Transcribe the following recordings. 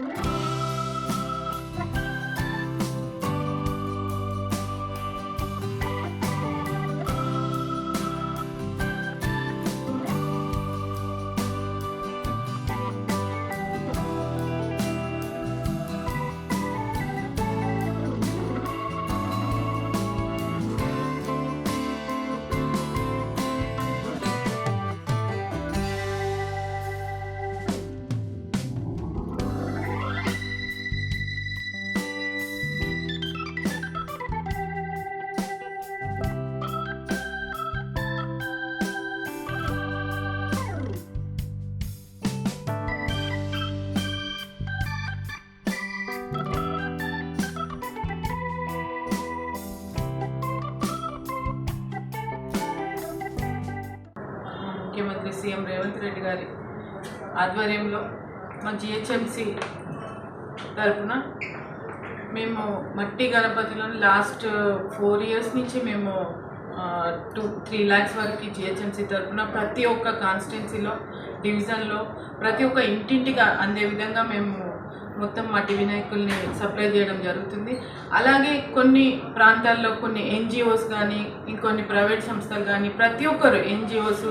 Bye. ముఖ్యమంత్రి CM Revanth Reddy గారి ఆధ్వర్యంలో మా జిహెచ్ఎంసి తరపున మేము మట్టి గణపతిలో లాస్ట్ ఫోర్ ఇయర్స్ నుంచి మేము టూ త్రీ ల్యాక్స్ వరకు జిహెచ్ఎంసీ తరపున ప్రతి ఒక్క కాన్స్టిట్యున్సీలో డివిజన్లో ప్రతి ఒక్క ఇంటింటికి అందే విధంగా మేము మొత్తం మట్టి వినాయకుల్ని సప్లై చేయడం జరుగుతుంది. అలాగే కొన్ని ప్రాంతాల్లో కొన్ని ఎన్జిఓస్ కానీ ఇంకొన్ని ప్రైవేట్ సంస్థలు కానీ ప్రతి ఒక్కరు ఎన్జిఓస్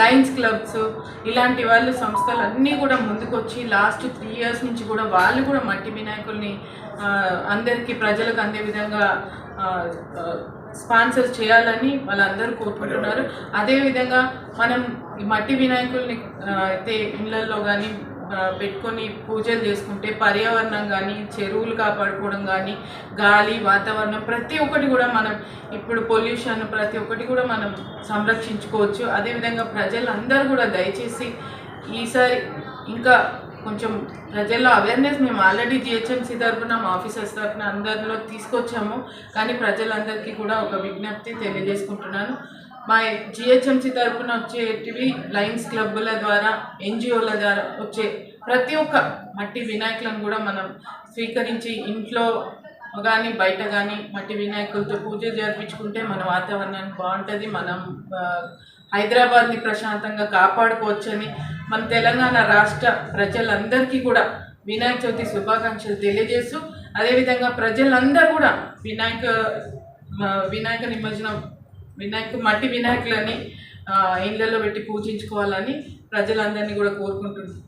లయన్స్ క్లబ్స్ ఇలాంటి వాళ్ళు సంస్థలు అన్నీ కూడా ముందుకొచ్చి లాస్ట్ త్రీ ఇయర్స్ నుంచి కూడా వాళ్ళు కూడా మట్టి వినాయకుల్ని అందరికీ ప్రజలకు అందే విధంగా స్పాన్సర్ చేయాలని వాళ్ళందరూ కోరుకుంటున్నారు. అదేవిధంగా మనం ఈ మట్టి వినాయకుల్ని అయితే ఇళ్ళల్లో కానీ పెట్టుకొని పూజలు చేసుకుంటే పర్యావరణం కానీ చెరువులు కాపాడుకోవడం కానీ గాలి వాతావరణం ప్రతి ఒక్కటి కూడా మనం ఇప్పుడు పొల్యూషన్ ప్రతి ఒక్కటి కూడా మనం సంరక్షించుకోవచ్చు. అదేవిధంగా ప్రజలందరూ కూడా దయచేసి ఈసారి ఇంకా కొంచెం ప్రజల్లో అవేర్నెస్ మేము ఆల్రెడీ జిహెచ్ఎంసీ తరఫున మా ఆఫీసర్స్ తరఫున అందరిలో తీసుకొచ్చాము. కానీ ప్రజలందరికీ కూడా ఒక విజ్ఞప్తి తెలియజేసుకుంటున్నాను. మా జిహెచ్ఎంసీ తరఫున వచ్చేటివి లయన్స్ క్లబ్బుల ద్వారా ఎన్జిఓల ద్వారా వచ్చే ప్రతి ఒక్క మట్టి వినాయకులను కూడా మనం స్వీకరించి ఇంట్లో కానీ బయట కానీ మట్టి వినాయకులతో పూజ జరిపించుకుంటే మన వాతావరణానికి బాగుంటుంది. మనం హైదరాబాద్ని ప్రశాంతంగా కాపాడుకోవచ్చని మన తెలంగాణ రాష్ట్ర ప్రజలందరికీ కూడా వినాయక చవితి శుభాకాంక్షలు తెలియజేస్తూ అదేవిధంగా ప్రజలందరూ కూడా వినాయక వినాయక నిమజ్జనం వినాయక మట్టి వినాయకులని ఆ, ఇళ్ళల్లో పెట్టి పూజించుకోవాలని ప్రజలందరినీ కూడా కోరుకుంటున్నాను